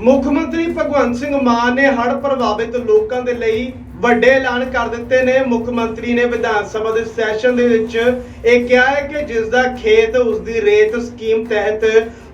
ਮੁੱਖ ਮੰਤਰੀ ਭਗਵੰਤ ਸਿੰਘ ਮਾਨ ਨੇ ਹੜ੍ਹ ਪ੍ਰਭਾਵਿਤ ਲੋਕਾਂ ਦੇ ਲਈ ਵੱਡੇ ਐਲਾਨ ਕਰ ਦਿੱਤੇ ਨੇ। ਮੁੱਖ ਮੰਤਰੀ ਨੇ ਵਿਧਾਨ ਸਭਾ ਦੇ ਸੈਸ਼ਨ ਦੇ ਵਿੱਚ ਇਹ ਕਿਹਾ ਹੈ ਕਿ ਜਿਸ ਦਾ ਖੇਤ ਉਸ ਦੀ ਰੇਤ ਸਕੀਮ ਤਹਿਤ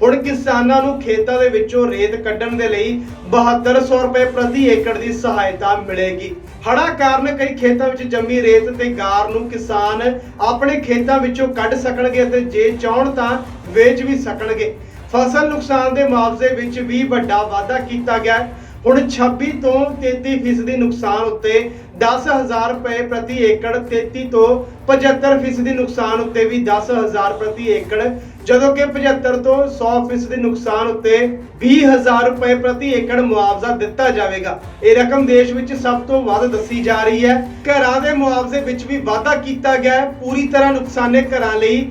ਹੁਣ ਕਿਸਾਨਾਂ ਨੂੰ ਖੇਤਾਂ ਦੇ ਵਿੱਚੋਂ ਰੇਤ ਕੱਢਣ ਦੇ ਲਈ 7200 ਰੁਪਏ ਪ੍ਰਤੀ ਏਕੜ ਦੀ ਸਹਾਇਤਾ ਮਿਲੇਗੀ। ਹੜ੍ਹਾਂ ਕਾਰਨ ਕਈ ਖੇਤਾਂ ਵਿੱਚ ਜੰਮੀ ਰੇਤ ਤੇ ਗਾਰ ਨੂੰ ਕਿਸਾਨ ਆਪਣੇ ਖੇਤਾਂ ਵਿੱਚੋਂ ਕੱਢ ਸਕਣਗੇ ਅਤੇ ਜੇ ਚਾਹਣ ਤਾਂ ਵੇਚ ਵੀ ਸਕਣਗੇ। ਫਸਲ ਨੁਕਸਾਨ ਦੇ ਮੁਆਵਜ਼ੇ ਵਿੱਚ ਵੀ ਵੱਡਾ ਵਾਧਾ ਕੀਤਾ ਗਿਆ ਹੁਣ 26 ਤੋਂ 33% ਫੀਸਦੀ ਨੁਕਸਾਨ ਉੱਤੇ 10000 ਰੁਪਏ ਪ੍ਰਤੀ ਏਕੜ 33 ਤੋਂ 75% ਫੀਸਦੀ ਨੁਕਸਾਨ ਉੱਤੇ ਵੀ 10000 ਪ੍ਰਤੀ ਏਕੜ, ਜਦੋਂ ਕਿ 75 ਤੋਂ 100% ਫੀਸਦੀ ਨੁਕਸਾਨ ਉੱਤੇ 20000 ਰੁਪਏ ਪ੍ਰਤੀ ਏਕੜ ਮੁਆਵਜ਼ਾ ਦਿੱਤਾ ਜਾਵੇਗਾ। ਇਹ ਰਕਮ ਦੇਸ਼ ਵਿੱਚ ਸਭ ਤੋਂ ਵੱਧ ਦੱਸੀ ਜਾ ਰਹੀ ਹੈ। ਘਰਾਂ ਦੇ ਮੁਆਵਜ਼ੇ ਵਿੱਚ ਵੀ ਵਾਧਾ ਕੀਤਾ ਗਿਆ ਹੈ। ਪੂਰੀ ਤਰ੍ਹਾਂ ਨੁਕਸਾਨੇ ਘਰਾਂ ਲਈ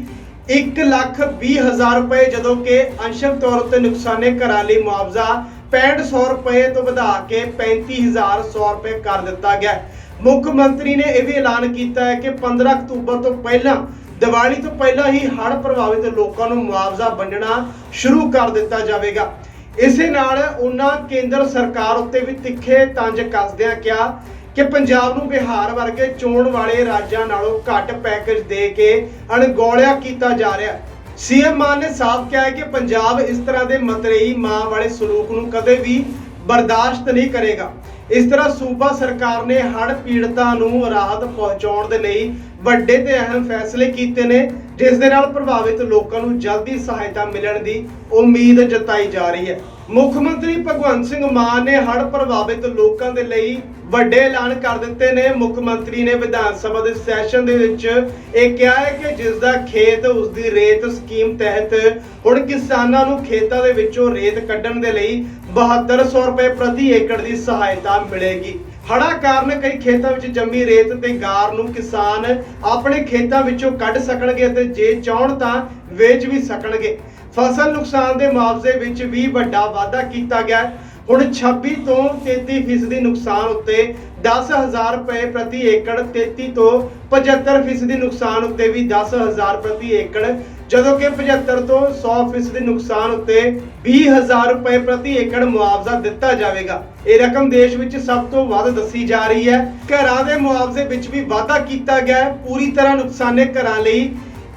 1 ਲੱਖ 20 ਹਜ਼ਾਰ ਰੁਪਏ, ਜਦੋਂ ਕਿ ਅੰਸ਼ਕ ਤੌਰ ਉੱਤੇ ਨੁਕਸਾਨੇ ਘਰਾਂ ਲਈ ਮੁਆਵਜ਼ਾ 6500 ਰੁਪਏ ਤੋਂ ਵਧਾ ਕੇ 35100 ਰੁਪਏ ਕਰ ਦਿੱਤਾ ਗਿਆ ਮੁੱਖ ਮੰਤਰੀ ਨੇ ਇਹ ਵੀ ਐਲਾਨ ਕੀਤਾ ਹੈ ਕਿ 15 ਅਕਤੂਬਰ ਤੋਂ ਪਹਿਲਾਂ, ਦੀਵਾਲੀ ਤੋਂ ਪਹਿਲਾਂ ਹੀ ਹੜ੍ਹ ਪ੍ਰਭਾਵਿਤ ਲੋਕਾਂ ਨੂੰ ਮੁਆਵਜ਼ਾ ਵੰਡਣਾ ਸ਼ੁਰੂ ਕਰ ਦਿੱਤਾ ਜਾਵੇਗਾ। ਇਸੇ ਨਾਲ ਉਹਨਾਂ ਕੇਂਦਰ ਸਰਕਾਰ ਉੱਤੇ ਵੀ ਤਿੱਖੇ ਤੰਜ ਕੱਸਦਿਆਂ ਕਿਹਾ ਕਿ ਪੰਜਾਬ ਨੂੰ ਬਿਹਾਰ ਵਰਗੇ ਚੋਣ ਵਾਲੇ ਰਾਜਾਂ ਨਾਲੋਂ ਘੱਟ ਪੈਕੇਜ ਦੇ ਕੇ ਅਣਗੌਲਿਆ ਕੀਤਾ ਜਾ ਰਿਹਾ ਹੈ। ਸੀਐਮ ਮਾਨ ਨੇ ਸਾਫ਼ ਕਿਹਾ ਹੈ ਕਿ ਪੰਜਾਬ ਇਸ ਤਰ੍ਹਾਂ ਦੇ ਮਤਰੇਈ ਮਾਂ ਵਾਲੇ ਸਲੂਕ ਨੂੰ ਕਦੇ ਵੀ ਬਰਦਾਸ਼ਤ ਨਹੀਂ ਕਰੇਗਾ। ਇਸ ਤਰ੍ਹਾਂ ਸੂਬਾ ਸਰਕਾਰ ਨੇ ਹੜ੍ਹ ਪੀੜਤਾਂ ਨੂੰ ਰਾਹਤ ਪਹੁੰਚਾਉਣ ਦੇ ਲਈ ਵੱਡੇ ਤੇ ਅਹਿਮ ਫੈਸਲੇ ਕੀਤੇ ਨੇ, ਜਿਸ ਦੇ ਨਾਲ ਪ੍ਰਭਾਵਿਤ ਲੋਕਾਂ ਨੂੰ ਜਲਦੀ ਸਹਾਇਤਾ ਮਿਲਣ ਦੀ ਉਮੀਦ ਜਤਾਈ ਜਾ ਰਹੀ ਹੈ। ਮੁੱਖ ਮੰਤਰੀ ਭਗਵੰਤ ਸਿੰਘ ਮਾਨ ਨੇ ਹੜ੍ਹ ਪ੍ਰਭਾਵਿਤ ਲੋਕਾਂ ਦੇ ਲਈ ਵੱਡੇ ਐਲਾਨ ਕਰ ਦਿੱਤੇ ਨੇ। ਮੁੱਖ ਮੰਤਰੀ ਨੇ ਵਿਧਾਨ ਸਭਾ ਦੇ ਸੈਸ਼ਨ ਦੇ ਵਿੱਚ ਇਹ ਕਿਹਾ ਹੈ ਕਿ ਜਿਸ ਦਾ ਖੇਤ ਉਸ ਦੀ ਰੇਤ ਸਕੀਮ ਤਹਿਤ ਹੁਣ ਕਿਸਾਨਾਂ ਨੂੰ ਖੇਤਾਂ ਦੇ ਵਿੱਚੋਂ ਰੇਤ ਕੱਢਣ ਦੇ ਲਈ 7200 ਰੁਪਏ ਪ੍ਰਤੀ ਏਕੜ ਦੀ ਸਹਾਇਤਾ ਮਿਲੇਗੀ। ਹੜ੍ਹਾਂ ਕਾਰਨ ਕਈ ਖੇਤਾਂ ਵਿੱਚ ਜੰਮੀ ਰੇਤ ਤੇ ਗਾਰ ਨੂੰ ਕਿਸਾਨ ਆਪਣੇ ਖੇਤਾਂ ਵਿੱਚੋਂ ਕੱਢ ਸਕਣਗੇ ਅਤੇ ਜੇ ਚਾਹਣ ਤਾਂ ਵੇਚ ਵੀ ਸਕਣਗੇ। ਫਸਲ ਨੁਕਸਾਨ ਦੇ ਮੁਆਵਜ਼ੇ ਵਿੱਚ ਵੀ ਵੱਡਾ ਵਾਧਾ ਕੀਤਾ ਗਿਆ ਹੁਣ 26 ਤੋਂ 33% ਨੁਕਸਾਨ ਉੱਤੇ 10000 ਰੁਪਏ ਪ੍ਰਤੀ ਏਕੜ 33 ਤੋਂ 75% ਨੁਕਸਾਨ ਉੱਤੇ ਵੀ 10000 ਪ੍ਰਤੀ ਏਕੜ, ਜਦੋਂ ਕਿ 75 ਤੋਂ 100% ਫੀਸਦੀ ਨੁਕਸਾਨ ਉੱਤੇ 20000 ਰੁਪਏ ਪ੍ਰਤੀ ਏਕੜ ਮੁਆਵਜ਼ਾ ਦਿੱਤਾ ਜਾਵੇਗਾ। ਇਹ ਰਕਮ ਦੇਸ਼ ਵਿੱਚ ਸਭ ਤੋਂ ਵੱਧ ਦੱਸੀ ਜਾ ਰਹੀ ਹੈ। ਘਰਾਂ ਦੇ ਮੁਆਵਜ਼ੇ ਵਿੱਚ ਵੀ ਵਾਧਾ ਕੀਤਾ ਗਿਆ ਪੂਰੀ ਤਰ੍ਹਾਂ ਨੁਕਸਾਨੇ ਘਰਾਂ ਲਈ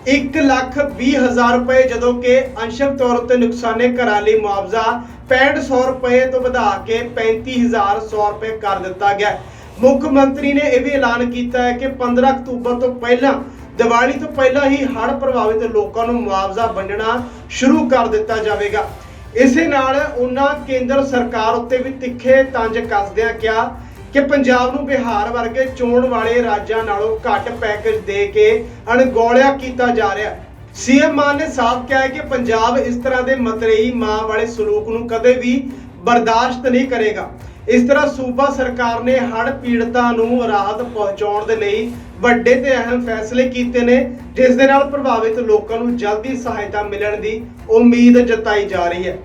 1 ਲੱਖ 20 ਹਜ਼ਾਰ ਰੁਪਏ, ਜਦੋਂ ਕਿ ਅੰਸ਼ਕ ਤੌਰ ਉੱਤੇ ਨੁਕਸਾਨੇ ਘਰਾਂ ਲਈ ਮੁਆਵਜ਼ਾ 6500 ਰੁਪਏ ਤੋਂ ਵਧਾ ਕੇ 35100 ਰੁਪਏ ਕਰ ਦਿੱਤਾ ਗਿਆ ਮੁੱਖ ਮੰਤਰੀ ਨੇ ਇਹ ਵੀ ਐਲਾਨ ਕੀਤਾ ਹੈ ਕਿ 15 ਅਕਤੂਬਰ ਤੋਂ ਪਹਿਲਾਂ, ਦੀਵਾਲੀ ਤੋਂ ਪਹਿਲਾਂ ਹੀ ਹੜ੍ਹ ਪ੍ਰਭਾਵਿਤ ਲੋਕਾਂ ਨੂੰ ਮੁਆਵਜ਼ਾ ਵੰਡਣਾ ਸ਼ੁਰੂ ਕਰ ਦਿੱਤਾ ਜਾਵੇਗਾ। ਇਸੇ ਨਾਲ ਉਹਨਾਂ ਕੇਂਦਰ ਸਰਕਾਰ ਉੱਤੇ ਵੀ ਤਿੱਖੇ ਤੰਜ ਕੱਸਦਿਆਂ ਕਿਹਾ ਕਿ ਪੰਜਾਬ ਨੂੰ ਬਿਹਾਰ ਵਰਗੇ ਚੋਣ ਵਾਲੇ ਰਾਜਾਂ ਨਾਲੋਂ ਘੱਟ ਪੈਕੇਜ ਦੇ ਕੇ ਅਣਗੌਲਿਆ ਕੀਤਾ ਜਾ ਰਿਹਾ ਹੈ। ਸੀਐਮ ਮਾਨ ਨੇ ਸਾਫ਼ ਕਿਹਾ ਹੈ ਕਿ ਪੰਜਾਬ ਇਸ ਤਰ੍ਹਾਂ ਦੇ ਮਤਰੇਈ ਮਾਂ ਵਾਲੇ ਸਲੂਕ ਨੂੰ ਕਦੇ ਵੀ ਬਰਦਾਸ਼ਤ ਨਹੀਂ ਕਰੇਗਾ। ਇਸ ਤਰ੍ਹਾਂ ਸੂਬਾ ਸਰਕਾਰ ਨੇ ਹੜ੍ਹ ਪੀੜਤਾਂ ਨੂੰ ਰਾਹਤ ਪਹੁੰਚਾਉਣ ਦੇ ਲਈ ਵੱਡੇ ਤੇ ਅਹਿਮ ਫੈਸਲੇ ਕੀਤੇ ਨੇ, ਜਿਸ ਦੇ ਨਾਲ ਪ੍ਰਭਾਵਿਤ ਲੋਕਾਂ ਨੂੰ ਜਲਦੀ ਸਹਾਇਤਾ ਮਿਲਣ ਦੀ ਉਮੀਦ ਜਤਾਈ ਜਾ ਰਹੀ ਹੈ।